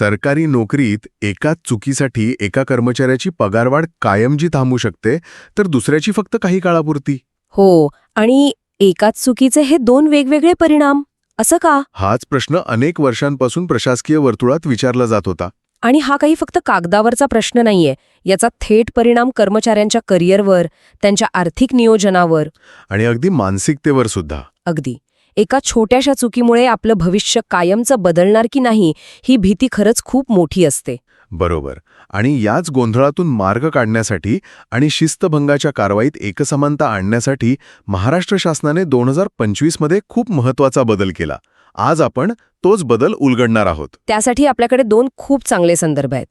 सरकारी नोकरीत एकाच चुकीसाठी एका कर्मचाऱ्याची पगारवाढ कायम जी थांबू शकते तर दुसऱ्याची फक्त काही काळापुरती. हो आणि एकाच चुकीचे हे दोन वेगवेगळे परिणाम असं का? हाच प्रश्न अनेक वर्षांपासून प्रशासकीय वर्तुळात विचारला जात होता. आणि हा काही फक्त कागदावरचा प्रश्न नाहीये याचा थेट परिणाम कर्मचाऱ्यांच्या करिअरवर त्यांच्या आर्थिक नियोजनावर. आणि अगदी मानसिकतेवर सुद्धा. अगदी. एका छोट्याशा चुकीमुळे आपलं भविष्य कायमचं बदलणार की नाही ही भीती खरंच खूप मोठी असते. बरोबर. आणि याच गोंधळातून मार्ग काढण्यासाठी आणि शिस्तभंगाच्या कारवाईत एकसमानता आणण्यासाठी महाराष्ट्र शासनाने दोन हजार पंचवीसमध्ये खूप महत्त्वाचा बदल केला. आज आपण तोच बदल उलगडणार आहोत. त्यासाठी आपल्याकडे दोन खूप चांगले संदर्भ आहेत.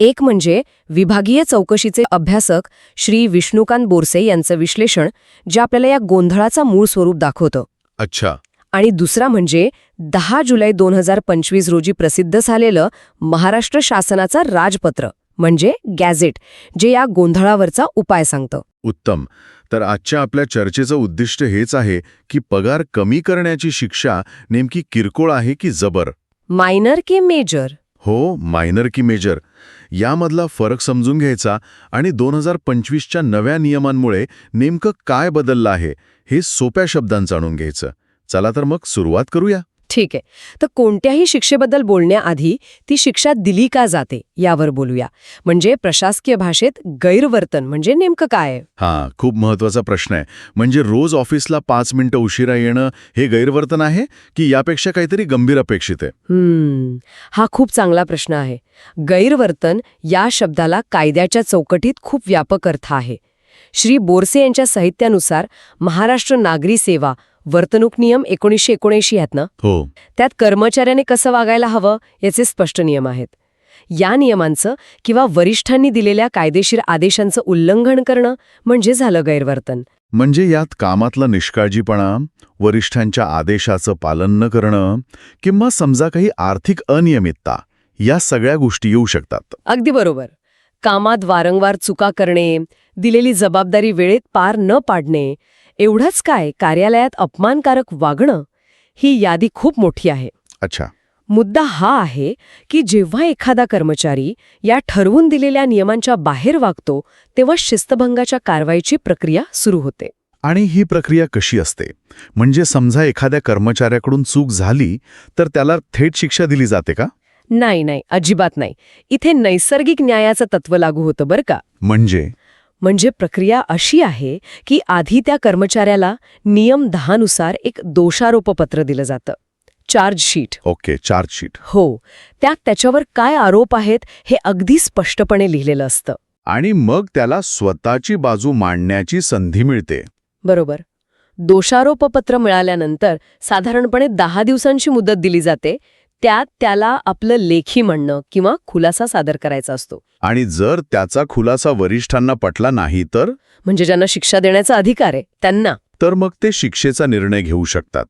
एक म्हणजे विभागीय चौकशीचे अभ्यासक श्री विष्णुकांत बोरसे यांचं विश्लेषण जे आपल्याला या गोंधळाचा मूळ स्वरूप दाखवतं. अच्छा. आणि दुसरा म्हणजे दहा जुलै दोन हजार पंचवीस रोजी प्रसिद्ध झालेलं महाराष्ट्र शासनाचा राजपत्र म्हणजे गॅझेट जे या गोंधळावरचा उपाय सांगतं. उत्तम. तर आजच्या आपल्या चर्चेचं उद्दिष्ट हेच आहे की पगार कमी करण्याची शिक्षा नेमकी किरकोळ आहे की जबर? मायनर की मेजर हो मायनर की मेजर यामधला फरक समजून घ्यायचा आणि दोन हजार पंचवीसच्या नव्या नियमांमुळे नेमकं काय बदललं आहे हे सोप्या शब्दांत जाणून घ्यायचं. चला तर मग सुरुवात करूया. ठीक आहे. तर कोणत्याही शिक्षेबद्दल बोलण्याआधी ती शिक्षा दिली का जाते यावर बोलूया. म्हणजे प्रशासकीय भाषेत गैरवर्तन म्हणजे नेमकं काय? आहे हां खूप महत्त्वाचा प्रश्न आहे. म्हणजे रोज ऑफिसला पाच मिनिटं उशिरा येणं हे गैरवर्तन आहे की यापेक्षा काहीतरी गंभीर अपेक्षित आहे? हा खूप चांगला प्रश्न आहे. गैरवर्तन या शब्दाला कायद्याच्या चौकटीत खूप व्यापक अर्थ आहे. श्री बोरसे यांच्या साहित्यानुसार महाराष्ट्र नागरी सेवा वर्तणूक नियम एकोणीसशे एकोणऐंशी आहेत ना? हो. त्यात कर्मचाऱ्याने कसं वागायला हवं याचे स्पष्ट नियम आहेत. या नियमांचं किंवा वरिष्ठांनी दिलेल्या कायदेशीर आदेशांचं उल्लंघन करणं म्हणजे झालं गैरवर्तन. म्हणजे यात कामातला निष्काळजीपणा वरिष्ठांच्या आदेशाचं पालन न करणं किंवा समजा काही आर्थिक अनियमितता या सगळ्या गोष्टी येऊ शकतात. अगदी बरोबर. कामात वारंवार चुका करणे दिलेली जबाबदारी वेळेत पार न पाडणे एवढंच काय कार्यालयात अपमानकारक वागणं ही यादी खूप मोठी आहे. अच्छा. मुद्दा हा आहे की जेव्हा एखादा कर्मचारी या ठरवून दिलेल्या नियमांच्या बाहेर वागतो तेव्हा शिस्तभंगाच्या कारवाईची प्रक्रिया सुरू होते. आणि ही प्रक्रिया कशी असते? म्हणजे समजा एखाद्या कर्मचाऱ्याकडून चूक झाली तर त्याला थेट शिक्षा दिली जाते का? नाही नाही अजिबात नाही. इथे नैसर्गिक न्यायाचं तत्व लागू होतं बरं का. म्हणजे? म्हणजे प्रक्रिया अशी आहे की आधी त्या कर्मचाऱ्याला नियम दहानुसार एक दोषारोपपत्र दिलं जातं. चार्जशीट ओके चार्जशीट हो त्यात त्याच्यावर काय आरोप आहेत हे अगदी स्पष्टपणे लिहिलेलं असतं. आणि मग त्याला स्वतःची बाजू मांडण्याची संधी मिळते. बरोबर. दोषारोपपत्र मिळाल्यानंतर साधारणपणे दहा दिवसांची मुदत दिली जाते. त्यात त्याला आपलं लेखी म्हणणं किंवा खुलासा सादर करायचा असतो. आणि जर त्याचा खुलासा वरिष्ठांना पटला नाही तर? म्हणजे ज्यांना शिक्षा देण्याचा अधिकार आहे त्यांना. तर मग ते शिक्षेचा निर्णय घेऊ शकतात.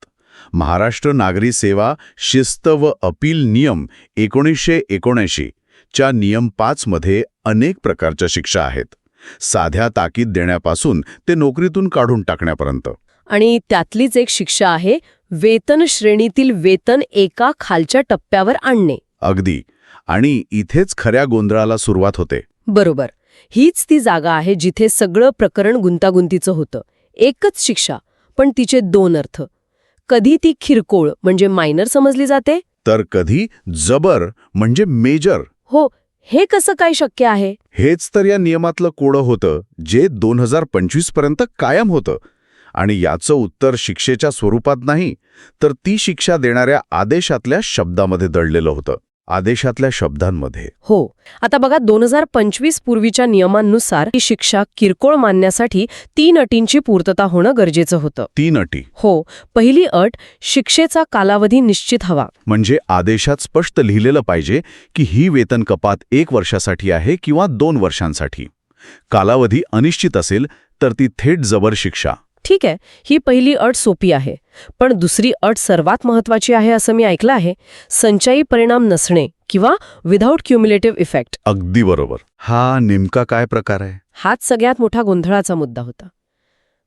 महाराष्ट्र नागरी सेवा शिस्त व अपील नियम एकोणीसशे एकोणऐंशी च्या नियम पाच मध्ये अनेक प्रकारच्या शिक्षा आहेत. साध्या ताकीद देण्यापासून ते नोकरीतून काढून टाकण्यापर्यंत. आणि त्यातलीच एक शिक्षा आहे वेतन श्रेणीतील वेतन एका खालच्या टप्प्यावर आणणे. अगदी. आणि इथेच खऱ्या गोंधळाला सुरुवात होते. बरोबर. हीच ती जागा आहे जिथे सगळं प्रकरण गुंतागुंतीचं होतं. एकच शिक्षा पण तिचे दोन अर्थ. कधी ती किरकोळ म्हणजे मायनर समजली जाते? तर कधी जबर म्हणजे मेजर. हो हे कसं काय शक्य आहे? हेच तर या नियमातलं कोडं होतं जे दोन हजार पंचवीसपर्यंत कायम होतं. आणि याचं उत्तर शिक्षेच्या स्वरूपात नाही तर ती शिक्षा देणाऱ्या आदेशातल्या शब्दामध्ये दडलेलं होतं. आदेशातल्या शब्दांमध्ये. हो. आता बघा दोन हजार पंचवीस पूर्वीच्या नियमांनुसार ही शिक्षा किरकोळ मानण्यासाठी तीन अटींची पूर्तता होणं गरजेचं होतं. तीन अटी. हो. पहिली अट शिक्षेचा कालावधी निश्चित हवा. म्हणजे आदेशात स्पष्ट लिहिलेलं पाहिजे की ही वेतन कपात एक वर्षासाठी आहे किंवा दोन वर्षांसाठी. कालावधी अनिश्चित असेल तर ती थेट जबर शिक्षा. ठीक आहे ही पहिली अट सोपी आहे. पण दुसरी अट सर्वात महत्वाची आहे असं मी ऐकलं आहे संचयी परिणाम नसणे किंवा विदाऊट क्युम्युलेटिव्ह इफेक्ट अगदी बरोबर. हा नेमका काय प्रकार आहे? हाच सगळ्यात मोठा गोंधळाचा मुद्दा होता.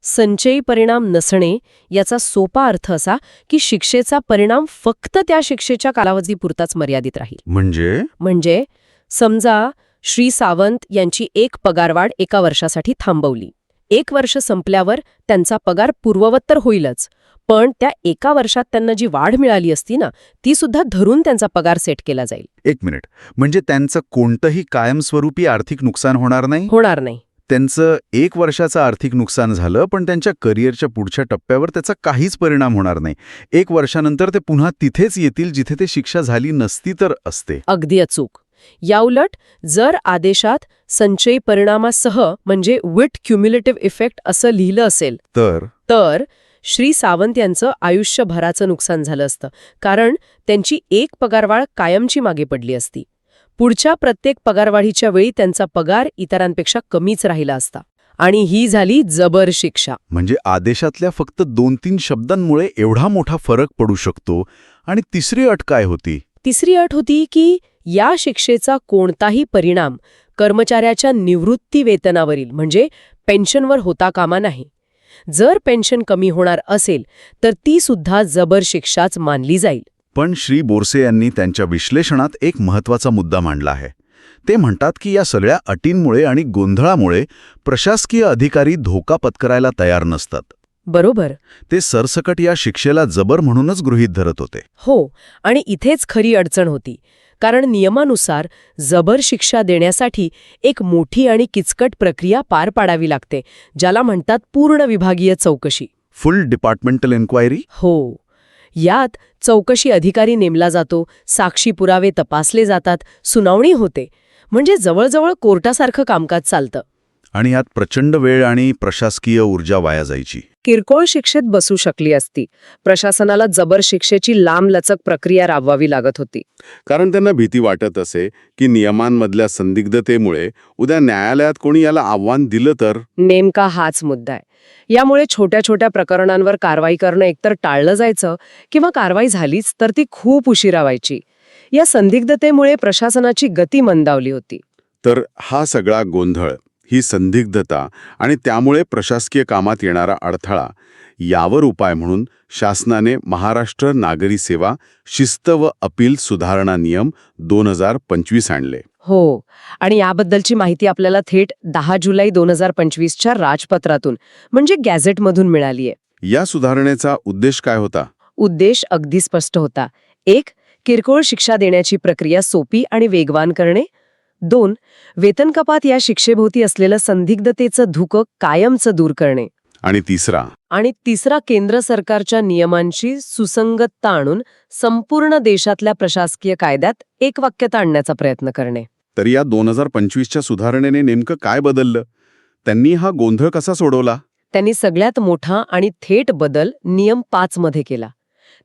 संचयी परिणाम नसणे याचा सोपा अर्थ असा की शिक्षेचा परिणाम फक्त त्या शिक्षेच्या कालावधीपुरताच मर्यादित राहील. म्हणजे? म्हणजे समजा श्री सावंत यांची एक पगारवाढ एका वर्षासाठी थांबवली. एक वर्ष संपल्यावर त्यांचा पगार पूर्ववत तर होईलच. पण त्या एका वर्षात त्यांना जी वाढ मिळाली असती ना ती सुद्धा धरून त्यांचा पगार सेट केला जाईल. एक मिनिट. म्हणजे त्यांचं कोणतंही कायमस्वरूपी आर्थिक नुकसान होणार नाही? होणार नाही. त्यांचं एक वर्षाचं आर्थिक नुकसान झालं पण त्यांच्या करिअरच्या पुढच्या टप्प्यावर त्याचा काहीच परिणाम होणार नाही. एक वर्षानंतर ते पुन्हा तिथेच येतील जिथे ते शिक्षा झाली नसती तर असते. अगदी अचूक. याउलट जर आदेशात संचयी परिणामासह म्हणजे विट क्युम्युलेटिव्ह इफेक्ट असं लिहिलं असेल तर? तर श्री सावंत यांचं आयुष्यभराचं नुकसान झालं असतं. कारण त्यांची एक पगारवाढ कायमची मागे पडली असती. पुढच्या प्रत्येक पगारवाढीच्या वेळी त्यांचा पगार इतरांपेक्षा कमीच राहिला असता. आणि ही झाली जबर शिक्षा. म्हणजे आदेशातल्या फक्त दोन तीन शब्दांमुळे एवढा मोठा फरक पडू शकतो? आणि तिसरी अट काय होती? तिसरी अट होती की या शिक्षेचा कोणताही परिणाम कर्मचाऱ्याच्या निवृत्ती वेतनावरील म्हणजे पेन्शनवर होता कामा नाही. जर पेन्शन कमी होणार असेल तर ती सुद्धा जबर शिक्षाच मानली जाईल. पण श्री बोरसे यांनी त्यांच्या विश्लेषणात एक महत्त्वाचा मुद्दा मांडला आहे. ते म्हणतात की या सगळ्या अटींमुळे आणि गोंधळामुळे प्रशासकीय अधिकारी धोका पत्करायला तयार नसतात. बरोबर. ते सरसकट या शिक्षेला जबर म्हणूनच गृहीत धरत होते. हो आणि इथेच खरी अडचण होती. कारण नियमानुसार जबर शिक्षा देण्यासाठी एक मोठी आणि किचकट प्रक्रिया पार पाडावी लागते ज्याला म्हणतात पूर्ण विभागीय चौकशी. फुल डिपार्टमेंटल एन्क्वायरी हो. यात चौकशी अधिकारी नेमला जातो साक्षी पुरावे तपासले जातात सुनावणी होते. म्हणजे जवळजवळ कोर्टासारखं कामकाज चालतं. आणि यात प्रचंड वेळ आणि प्रशासकीय ऊर्जा वाया जायची. किरकोळ शिक्षेत बसू शकली असती. प्रशासनाला जबर शिक्षेची लांबलचक प्रक्रिया राबवावी लागत होती. कारण त्यांना भीती वाटत असे की नियमांमधल्या संदिग्धतेमुळे उद्या न्यायालयात कोणी याला आव्हान दिलं तर? नेमका हाच मुद्दा आहे. यामुळे छोट्या छोट्या प्रकरणांवर कारवाई करणं एकतर टाळलं जायचं किंवा कारवाई झालीच तर ती खूप उशिरा व्हायची. या संदिग्धतेमुळे प्रशासनाची गती मंदावली होती. तर हा सगळा गोंधळ ही संदिग्धता आणि त्यामुळे प्रशासकीय कामात येणारा अडथळा यावर उपाय म्हणून शासनाने महाराष्ट्र नागरी सेवा शिस्त व अपील सुधारणा नियम दोन हजार पंचवीस आणले. हो आणि याबद्दलची माहिती आपल्याला थेट दहा जुलै दोन हजार पंचवीसच्या राजपत्रातून म्हणजे गॅझेटमधून मिळाली आहे या सुधारणेचा उद्देश काय होता? उद्देश अगदी स्पष्ट होता. एक किरकोळ शिक्षा देण्याची प्रक्रिया सोपी आणि वेगवान करणे. दोन वेतन कपात या शिक्षेभोवती असलेलं संदिग्धतेचं धुकं कायमचं दूर करणे. आणि तिसरा. आणि तिसरा केंद्र सरकारच्या नियमांची सुसंगतता आणून संपूर्ण देशातल्या प्रशासकीय कायद्यात एकवाक्यता आणण्याचा प्रयत्न करणे. तर या दोन हजार पंचवीसच्या सुधारणेने नेमकं काय बदललं? त्यांनी हा गोंधळ कसा सोडवला? त्यांनी सगळ्यात मोठा आणि थेट बदल नियम पाच मध्ये केला.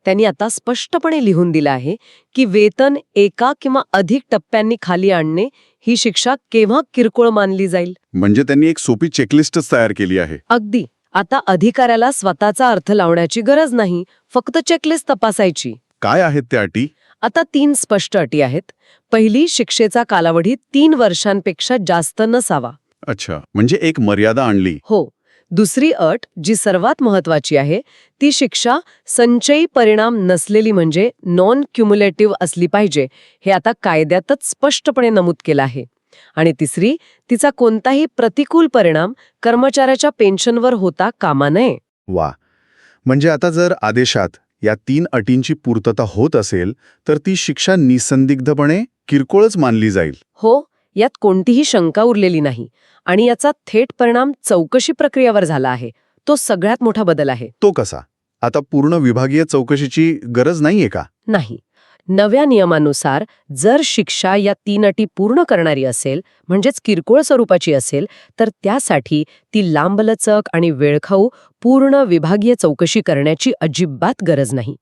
त्यांनी आता स्पष्टपणे लिहून दिलं आहे की वेतन एका किंवा अधिक टप्प्यांनी खाली आणणे ही शिक्षा केव्हा किरकोळ मानली जाईल? म्हणजे त्यांनी एक सोपी चेकलिस्टच तयार केली आहे. अगदी. आता अधिकाऱ्याला स्वतःचा अर्थ लावण्याची गरज नाही फक्त चेकलिस्ट तपासायची. काय आहेत त्या अटी? आता तीन स्पष्ट अटी आहेत. पहिली शिक्षेचा कालावधी तीन वर्षांपेक्षा जास्त नसावा. अच्छा. म्हणजे एक मर्यादा आणली. हो. दुसरी अट जी सर्वात महत्वाची आहे ती शिक्षा संचयी परिणाम नसलेली म्हणजे नॉन क्युम्युलेटिव्ह असली पाहिजे हे आता कायद्यातच स्पष्टपणे नमूद केलं आहे. आणि तिसरी तिचा कोणताही प्रतिकूल परिणाम कर्मचाऱ्याच्या पेन्शनवर होता कामा नये. वा. म्हणजे आता जर आदेशात या तीन अटींची पूर्तता होत असेल तर ती शिक्षा निसंदिग्धपणे किरकोळच मानली जाईल. हो यात कोणतीही शंका उरलेली नाही आणि याचा थेट परिणाम चौकशी प्रक्रियेवर झाला आहे. तो सगळ्यात मोठा बदल आहे. तो कसा? आता पूर्ण विभागीय चौकशीची गरज नाहीये का? नाही. नव्या नियमानुसार जर शिक्षा या तीन अटी पूर्ण करणारी असेल म्हणजेच किरकोळ स्वरूपाची असेल तर त्यासाठी ती लांबलचक आणि वेळखाऊ पूर्ण विभागीय चौकशी करण्याची अजिबात गरज नाही.